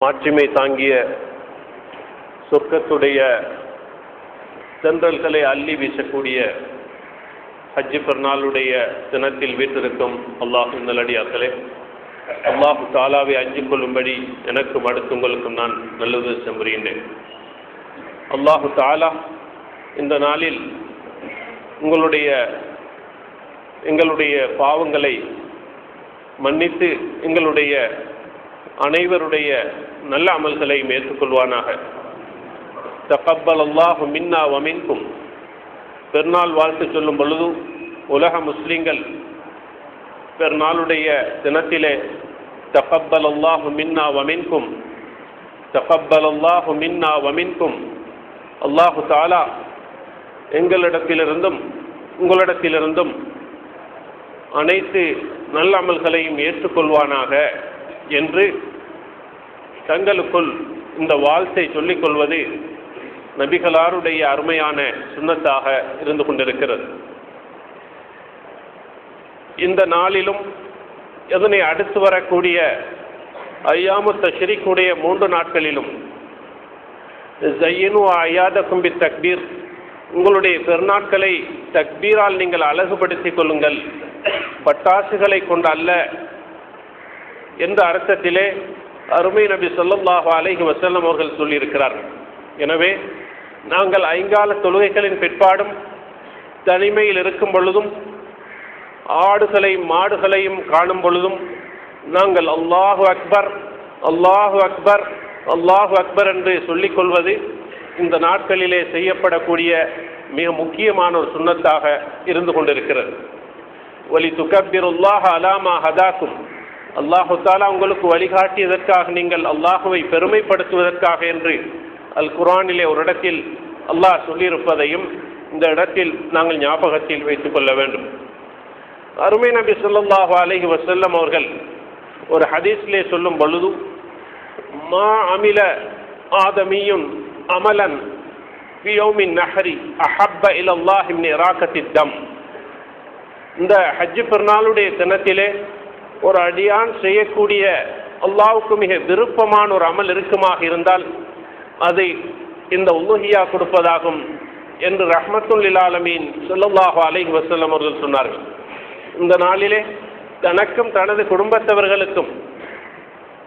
மாட்சிமை தாங்கிய சொர்க்கத்துடைய தென்றல்களை அள்ளி வீசக்கூடிய ஹஜ்ஜி பெருநாளுடைய தினத்தில் வீட்டிருக்கும் அல்லாஹு நல்லடியாக்களே அல்லாஹு தாலாவை அஞ்சு கொள்ளும்படி எனக்கும் அடுத்து உங்களுக்கும் நான் நல்லது செம்புகின்றேன் அல்லாஹு தாலா இந்த நாளில் உங்களுடைய எங்களுடைய பாவங்களை மன்னித்து எங்களுடைய அனைவருடைய நல்ல அமல்களையும் ஏற்றுக்கொள்வானாக தகப்பல் அல்லாஹு மின்னா வமின்கும். பெருநாள் வாழ்த்து சொல்லும் பொழுது உலக முஸ்லிம்கள் பெருநாளுடைய தினத்திலே தகப்பல் அல்லாஹு மின்னா வமின்கும். தகப்பல் அல்லாஹு மின்னா வமின்கும். அல்லாஹு தாலா எங்களிடத்திலிருந்தும் உங்களிடத்திலிருந்தும் அனைத்து நல்ல அமல்களையும் ஏற்றுக்கொள்வானாக என்று தங்களுக்குள் இந்த வாழ்த்தை சொல்லிக் கொள்வது நபிகளாருடைய அருமையான சுண்ணத்தாக இருந்து கொண்டிருக்கிறது. இந்த நாளிலும் இதனை அடுத்து வரக்கூடிய ஐயாமு தஷ்ரீக்குடைய மூன்று நாட்களிலும் ஜையினு ஐயாத கும்பி தக்பீர். உங்களுடைய பெருநாட்களை தக்பீரால் நீங்கள் அழகுபடுத்திக் கொள்ளுங்கள். பட்டாசுகளை கொண்டு அல்ல என்ற அர்த்தத்திலே அருமை நபி சொல்லல்லாஹு அலைஹி வசல்லம் அவர்கள் சொல்லியிருக்கிறார்கள். எனவே நாங்கள் ஐங்கால தொழுகைகளின் பிற்பாடும் தனிமையில் இருக்கும் பொழுதும் ஆடுகளையும் மாடுகளையும் காணும் பொழுதும் நாங்கள் அல்லாஹு அக்பர் அல்லாஹு அக்பர் அல்லாஹு அக்பர் என்று சொல்லிக் கொள்வது இந்த நாட்களிலே செய்யப்படக்கூடிய மிக முக்கியமான ஒரு சுண்ணத்தாக இருந்து கொண்டிருக்கிறது. ஒலி துக்கபிருல்லாஹ் அலாமா ஹதாக்கும் அல்லாஹுத்தாலா உங்களுக்கு வழிகாட்டியதற்காக நீங்கள் அல்லாஹுவை பெருமைப்படுத்துவதற்காக என்று அல் குரானிலே ஒரு இடத்தில் அல்லாஹ் சொல்லியிருப்பதையும் இந்த இடத்தில் நாங்கள் ஞாபகத்தில் வைத்துக் கொள்ள வேண்டும். அருமை நபி சொல்லாஹு அலஹி வசல்லம் அவர்கள் ஒரு ஹதீஸ்லே சொல்லும் பொழுது மா அமில ஆதமியும் அமலன் பியோமின் நஹரி அஹப்ப இலல்லாஹிம் ராக்கத்தி தம் இந்த ஹஜ்ஜு பெருநாளுடைய தினத்திலே ஒரு அடியான் செய்யக்கூடிய அல்லாவுக்கு மிக விருப்பமான ஒரு அமல் இருக்குமாக இருந்தால் அதை இந்த உலகியா கொடுப்பதாகும் என்று ரஹமத்துல் ஆலமீன் சொல்லல்லாஹு அலைஹி வசல்லம் அவர்கள் சொன்னார்கள். இந்த நாளிலே தனக்கும் தனது குடும்பத்தவர்களுக்கும்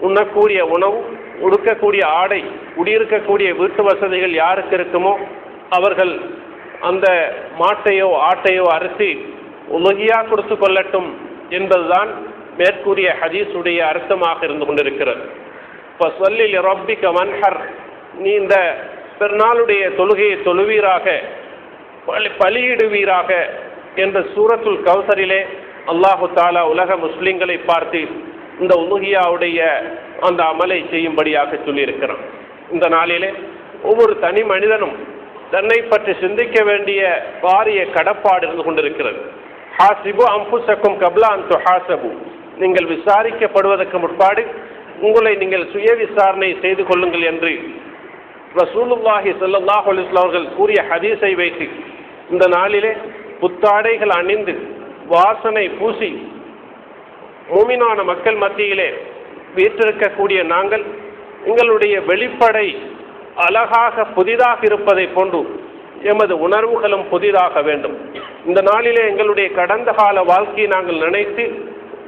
உண்ணக்கூடிய உணவு உடுக்கக்கூடிய ஆடை குடியிருக்கக்கூடிய வீட்டு வசதிகள் யாருக்கு இருக்குமோ அவர்கள் அந்த மாட்டையோ ஆட்டையோ அறுத்து உலகியாக கொடுத்து கொள்ளட்டும் என்பதுதான் மேற்கூறிய ஹதீஸுடைய அர்த்தமாக இருந்து கொண்டிருக்கிறது. இப்போ சொல்லில் ரொப்பிக்க மன்ஹர். நீ இந்த பெருநாளுடைய தொழுகையை தொழுவீராக பலி பலியிடுவீராக என்ற சூரத்துல் கௌசரிலே அல்லாஹு தாலா உலக முஸ்லிம்களை பார்த்து இந்த உலுகியாவுடைய அந்த அமலை செய்யும்படியாக சொல்லியிருக்கிறான். இந்த நாளிலே ஒவ்வொரு தனி மனிதனும் தன்னை பற்றி சிந்திக்க வேண்டிய பாரிய கடப்பாடு இருந்து கொண்டிருக்கிறது. ஹாசிபு அம்புசக்கும் கப்லா அந்து ஹாசபு. நீங்கள் விசாரிக்கப்படுவதற்கு முற்பாடு உங்களை நீங்கள் சுய விசாரணை செய்து கொள்ளுங்கள் என்று ரசூலுல்லாஹி சல்லாஹ் அலிஸ்லாம் அவர்கள் கூறிய ஹதீஸை வைத்து இந்த நாளிலே புத்தாடைகள் அணிந்து வாசனை பூசி மூமினான மக்கள் மத்தியிலே வீற்றிருக்கக்கூடிய நாங்கள் எங்களுடைய வெளிப்படை அழகாக புதிதாக இருப்பதை போன்று எமது உணர்வுகளும் புதிதாக வேண்டும். இந்த நாளிலே எங்களுடைய கடந்த கால வாழ்க்கையை நாங்கள் நினைத்து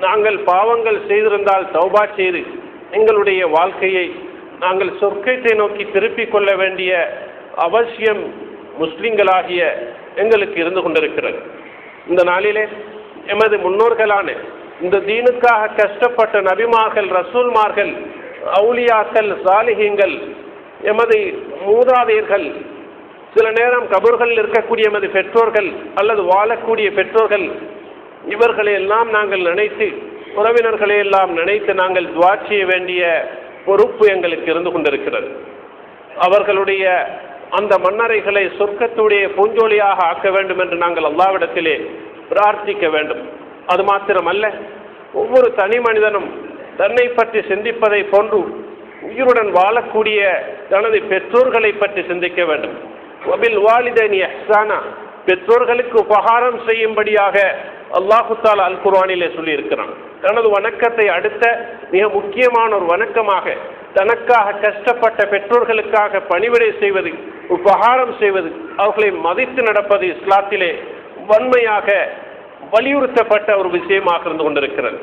நாங்கள் பாவங்கள் செய்திருந்தால் தௌபா செய்து எங்களுடைய வாழ்க்கையை நாங்கள் சொர்க்கத்தை நோக்கி திருப்பிக் கொள்ள வேண்டிய அவசியம் முஸ்லிம்களாகிய எங்களுக்கு இருந்து கொண்டிருக்கிறது. இந்த நாளிலே எமது முன்னோர்களான இந்த தீனுக்காக கஷ்டப்பட்ட நபிமார்கள் ரசூல்மார்கள் அவுலியாக்கள் சாலிகங்கள் எமது மூதாதையர்கள் சில நேரம் கபூர்கள் இருக்கக்கூடிய எமது பெற்றோர்கள் அல்லது வாழக்கூடிய பெற்றோர்கள் இவர்களை எல்லாம் நாங்கள் நினைத்து உறவினர்களை எல்லாம் நினைத்து நாங்கள் துவா செய்ய வேண்டிய பொறுப்பு எங்களுக்கு இருந்து கொண்டிருக்கிறது. அவர்களுடைய அந்த மன்னரைகளை சொர்க்கத்துடைய பூஞ்சோலியாக ஆக்க வேண்டும் என்று நாங்கள் அல்லாவிடத்திலே பிரார்த்திக்க வேண்டும். அது மாத்திரமல்ல ஒவ்வொரு தனி மனிதனும் தன்னை பற்றி சிந்திப்பதை போன்று உயிருடன் வாழக்கூடிய தனது பெற்றோர்களை பற்றி சிந்திக்க வேண்டும். ஒபில் வாலிதனி பெற்றோர்களுக்கு உபகாரம் செய்யும்படியாக அல்லாஹுத்தால் அல் குர்வானிலே சொல்லியிருக்கிறான். தனது வணக்கத்தை அடுத்த மிக முக்கியமான ஒரு வணக்கமாக தனக்காக கஷ்டப்பட்ட பெற்றோர்களுக்காக பணிவிடை செய்வது உபகாரம் செய்வது அவர்களை மதித்து நடப்பது இஸ்லாத்திலே வன்மையாக வலியுறுத்தப்பட்ட ஒரு விஷயமாக இருந்து கொண்டிருக்கிறது.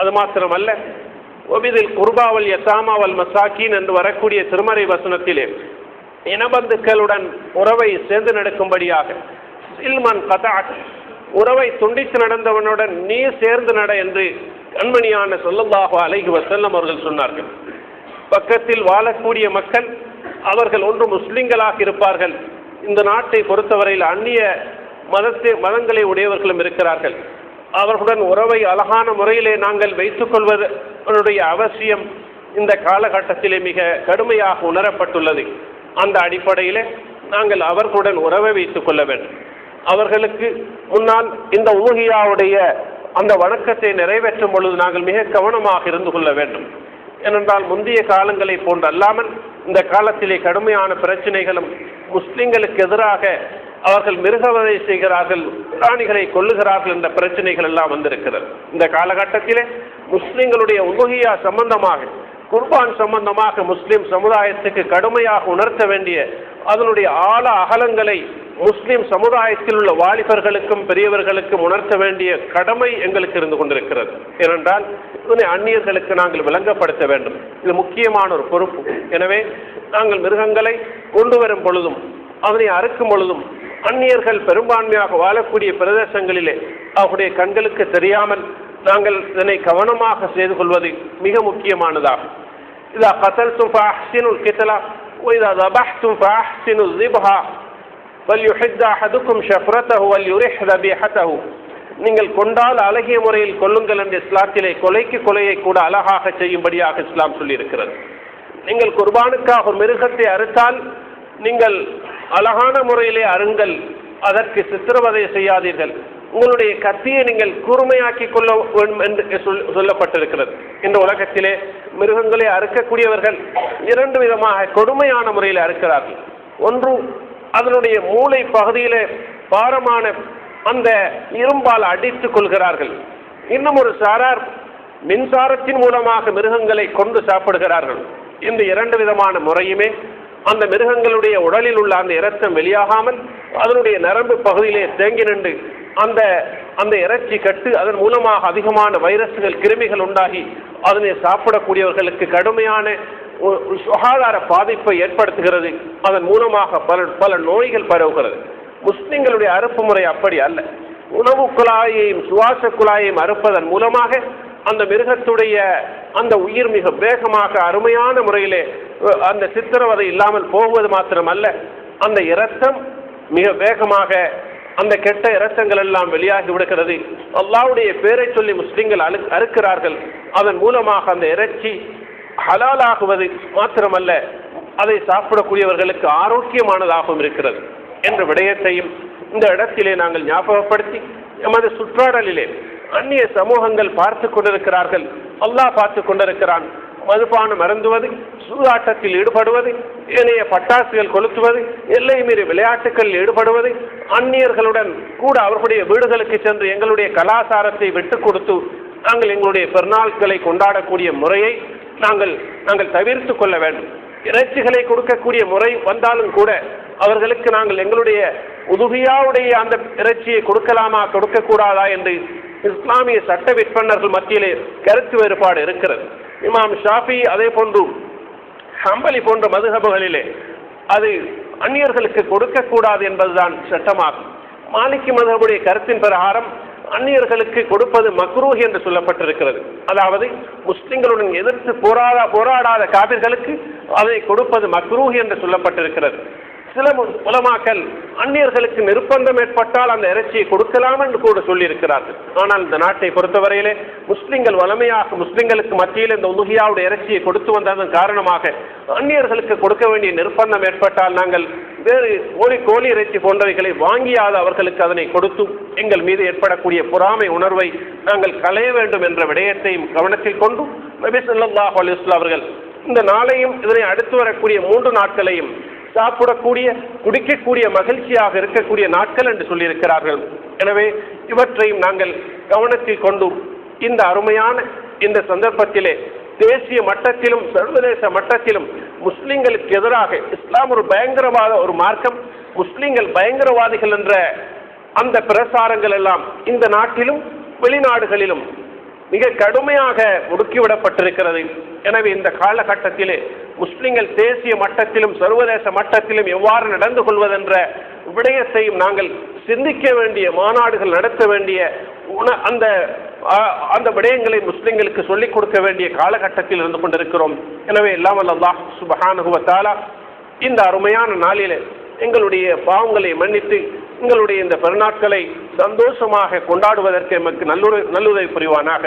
அது மாத்திரமல்ல ஒபிதில் குர்பாவல் யசாமாவல் மசாக்கின் என்று வரக்கூடிய திருமறை வசனத்திலே இனபந்துக்களுடன் உறவை சேர்ந்து நடக்கும்படியாக சில்மன் கதாக் உறவை துண்டித்து நடந்தவனுடன் நீ சேர்ந்து நட என்று கண்மணியான சொல்லல்லாக அலைஹி வசல்லம் அவர்கள் சொன்னார்கள். பக்கத்தில் வாழக்கூடிய மக்கள் அவர்கள் ஒன்று முஸ்லிம்களாக இருப்பார்கள். இந்த நாட்டை பொறுத்தவரையில் அந்நிய மதத்தை மதங்களை உடையவர்களும் இருக்கிறார்கள். அவர்களுடன் உறவை அழகான முறையிலே நாங்கள் வைத்துக் கொள்வதனுடைய அவசியம் இந்த காலகட்டத்திலே மிக கடுமையாக உணரப்பட்டுள்ளது. அந்த அடிப்படையிலே நாங்கள் அவர்களுடன் உறவை வைத்துக் கொள்ள வேண்டும். அவர்களுக்கு முன்னால் இந்த ஊகியாவுடைய அந்த வணக்கத்தை நிறைவேற்றும் பொழுது நாங்கள் மிக கவனமாக இருந்து கொள்ள வேண்டும். ஏனென்றால் முந்தைய காலங்களை போன்று அல்லாமல் இந்த காலத்திலே கடுமையான பிரச்சனைகளும் முஸ்லிம்களுக்கு எதிராக அவர்கள் மிருகவதை செய்கிறார்கள் பிராணிகளை கொள்ளுகிறார்கள் என்ற பிரச்சனைகள் எல்லாம் வந்திருக்கிறது. இந்த காலகட்டத்திலே முஸ்லிம்களுடைய உலகியா சம்பந்தமாக குர்பான் சம்பந்தமாக முஸ்லிம் சமுதாயத்துக்கு கடுமையாக உணர்த்த வேண்டிய அதனுடைய ஆழ அகலங்களை முஸ்லிம் சமுதாயத்தில் உள்ள வாலிபர்களுக்கும் பெரியவர்களுக்கும் உணர்த்த வேண்டிய கடமை எங்களுக்கு இருந்து கொண்டிருக்கிறது. ஏனென்றால் இதனை அந்நியர்களுக்கு நாங்கள் விளங்கப்படுத்த வேண்டும். இது முக்கியமான ஒரு பொறுப்பு. எனவே நாங்கள் மிருகங்களை கொண்டு வரும் பொழுதும் அதனை அறுக்கும் பொழுதும் அந்நியர்கள் பெரும்பான்மையாக வாழக்கூடிய பிரதேசங்களிலே அவருடைய கண்களுக்கு தெரியாமல் நாங்கள் இதனை கவனமாக செய்து கொள்வது மிக முக்கியமானதாகும் இதா கத்தல் துபா ஃபாஹ்சினுல் கித்தலா இதா தபஹ் தும் ஃபாஹ்சினுல் ஜிபஹா அஹதுக்கும் ஷஃப்ரத்தஹு வல் யுரிஹ் தபீஹத்தஹு நீங்கள் கொண்டால் அழகிய முறையில் கொள்ளுங்கள் என்று இஸ்லாத்திலே கொலைக்கு கொலையை கூட அழகாக செய்யும்படியாக இஸ்லாம் சொல்லியிருக்கிறது. நீங்கள் குர்பானுக்காக ஒரு மிருகத்தை அறுத்தால் நீங்கள் அழகான முறையிலே அருங்கள் அதற்கு சித்திரவதை செய்யாதீர்கள். உங்களுடைய கத்தியை நீங்கள் கூர்மையாக்கி கொள்ள என்று சொல்லப்பட்டிருக்கிறது. இந்த உலகத்திலே மிருகங்களை அறுக்கக்கூடியவர்கள் இரண்டு விதமாக கொடுமையான முறையில் அறுக்கிறார்கள். ஒன்று அதனுடைய மூளை பகுதியில் பாரமான அந்த இரும்பால் அடித்துக் கொள்கிறார்கள். இன்னும் ஒரு சாரார் மின்சாரத்தின் மூலமாக மிருகங்களை கொண்டு சாப்பிடுகிறார்கள். இந்த இரண்டு விதமான முறையுமே அந்த மிருகங்களுடைய உடலில் உள்ள அந்த இரத்தம் வெளியாகாமல் அதனுடைய நரம்பு பகுதியிலே தேங்கி நின்று அந்த அந்த இறைச்சி கட்டு அதன் மூலமாக அதிகமான வைரஸ்கள் கிருமிகள் உண்டாகி அதனை சாப்பிடக்கூடியவர்களுக்கு கடுமையான சுகாதார பாதிப்பை ஏற்படுத்துகிறது. அதன் மூலமாக பல பல நோய்கள் பரவுகிறது. முஸ்லிம்களுடைய அறுப்பு முறை அப்படி அல்ல. உணவு குழாயையும் சுவாச குழாயையும் அறுப்பதன் மூலமாக அந்த மிருகத்துடைய அந்த உயிர் மிக வேகமாக அருமையான முறையிலே அந்த சித்திரவதை இல்லாமல் போவது மாத்திரமல்ல. அந்த இரத்தம் மிக வேகமாக அந்த கெட்ட இரத்தங்கள் எல்லாம் வெளியாகி விடுகிறது. அல்லாவுடைய பேரை சொல்லி முஸ்லிம்கள் அழு அறுக்கிறார்கள். அதன் மூலமாக அந்த இறைச்சி ஹலாலாகுவது மாத்திரமல்ல அதை சாப்பிடக்கூடியவர்களுக்கு ஆரோக்கியமானதாகவும் இருக்கிறது என்ற விடயத்தையும் இந்த இடத்திலே நாங்கள் ஞாபகப்படுத்தி எமது சுற்றாடலிலே அந்நிய சமூகங்கள் பார்த்து கொண்டிருக்கிறார்கள். அல்லாஹ் பார்த்து கொண்டிருக்கிறான். மதுபானம் மருந்துவது சூதாட்டத்தில் ஈடுபடுவது ஏனைய பட்டாசுகள் கொளுத்துவது எல்லை மீறி விளையாட்டுகளில் ஈடுபடுவது அந்நியர்களுடன் கூட அவர்களுடைய வீடுகளுக்கு சென்று எங்களுடைய கலாச்சாரத்தை விட்டு கொடுத்து நாங்கள் எங்களுடைய பெருநாட்களை கொண்டாடக்கூடிய முறையை நாங்கள் நாங்கள் தவிர்த்து கொள்ள வேண்டும். இறைச்சிகளை கொடுக்கக்கூடிய முறை வந்தாலும் கூட அவர்களுக்கு நாங்கள் எங்களுடைய உதுகையாவுடைய அந்த இறைச்சியை கொடுக்கலாமா கொடுக்கக்கூடாதா என்று இஸ்லாமிய சட்ட விற்பனர்கள் மத்தியிலே கருத்து வேறுபாடு இருக்கிறது. இமாம் ஷாஃபி அதே போன்று ஹம்பலி போன்ற மதுகபுகளிலே அது அந்நியர்களுக்கு கொடுக்கக்கூடாது என்பதுதான் சட்டமாகும். மாலிக்கி மதுகபுடைய கருத்தின் பிரகாரம் அந்நியர்களுக்கு கொடுப்பது மக்ரூஹ் என்று சொல்லப்பட்டிருக்கிறது. அதாவது முஸ்லிம்களுடன் எதிர்த்து போராட போராடாத காவிர்களுக்கு அதை கொடுப்பது மக்ரூஹ் என்று சொல்லப்பட்டிருக்கிறது. சில உலமாக்கல் அந்நியர்களுக்கு நிர்பந்தம் ஏற்பட்டால் அந்த இறைச்சியை கொடுக்கலாம் என்று கூட சொல்லியிருக்கிறார்கள். ஆனால் இந்த நாட்டை பொறுத்தவரையிலே முஸ்லிம்கள் வளமையாக முஸ்லிம்களுக்கு மத்தியில் இந்த உலுகியாவுடைய இறைச்சியை கொடுத்து வந்ததன் காரணமாக அந்நியர்களுக்கு கொடுக்க வேண்டிய நிர்பந்தம் ஏற்பட்டால் நாங்கள் வேறு கோழி கோழி இறைச்சி போன்றவைகளை வாங்கியாத அவர்களுக்கு அதனை கொடுத்து எங்கள் மீது ஏற்படக்கூடிய பொறாமை உணர்வை நாங்கள் களைய வேண்டும் என்ற விடயத்தையும் கவனத்தில் கொண்டு நபி ஸல்லல்லாஹு அலைஹி அவர்கள் இந்த நாளையும் இதனை அடுத்து வரக்கூடிய மூன்று நாட்களையும் சாப்பிடக்கூடிய குடிக்கக்கூடிய மகிழ்ச்சியாக இருக்கக்கூடிய நாட்கள் என்று சொல்லியிருக்கிறார்கள். எனவே இவற்றையும் நாங்கள் கவனத்தில் கொண்டும் இந்த அருமையான இந்த சந்தர்ப்பத்திலே தேசிய மட்டத்திலும் சர்வதேச மட்டத்திலும் முஸ்லிம்களுக்கு எதிராக இஸ்லாம் ஒரு பயங்கரவாத ஒரு மார்க்கம் முஸ்லிம்கள் பயங்கரவாதிகள் என்ற அந்த பிரசாரங்கள் எல்லாம் இந்த நாட்டிலும் வெளிநாடுகளிலும் மிக கடுமையாக முடுக்கிவிடப்பட்டிருக்கிறது எனவே இந்த காலகட்டத்திலே முஸ்லிம்கள் தேசிய மட்டத்திலும் சர்வதேச மட்டத்திலும் எவ்வாறு நடந்து கொள்வதென்ற விடயத்தையும் நாங்கள் சிந்திக்க வேண்டிய மாநாடுகள் நடத்த வேண்டிய உண அந்த அந்த விடயங்களை முஸ்லிம்களுக்கு சொல்லிக் கொடுக்க வேண்டிய காலகட்டத்தில் இருந்து கொண்டிருக்கிறோம். எனவே எல்லாம் அல்லாஹ் சுபஹானுகுவத்தாலா இந்த அருமையான நாளில் எங்களுடைய பாவங்களை மன்னித்து எங்களுடைய இந்த பெருநாட்களை சந்தோஷமாக கொண்டாடுவதற்கு எமக்கு நல்லுற நல்லுதவி புரிவானாக.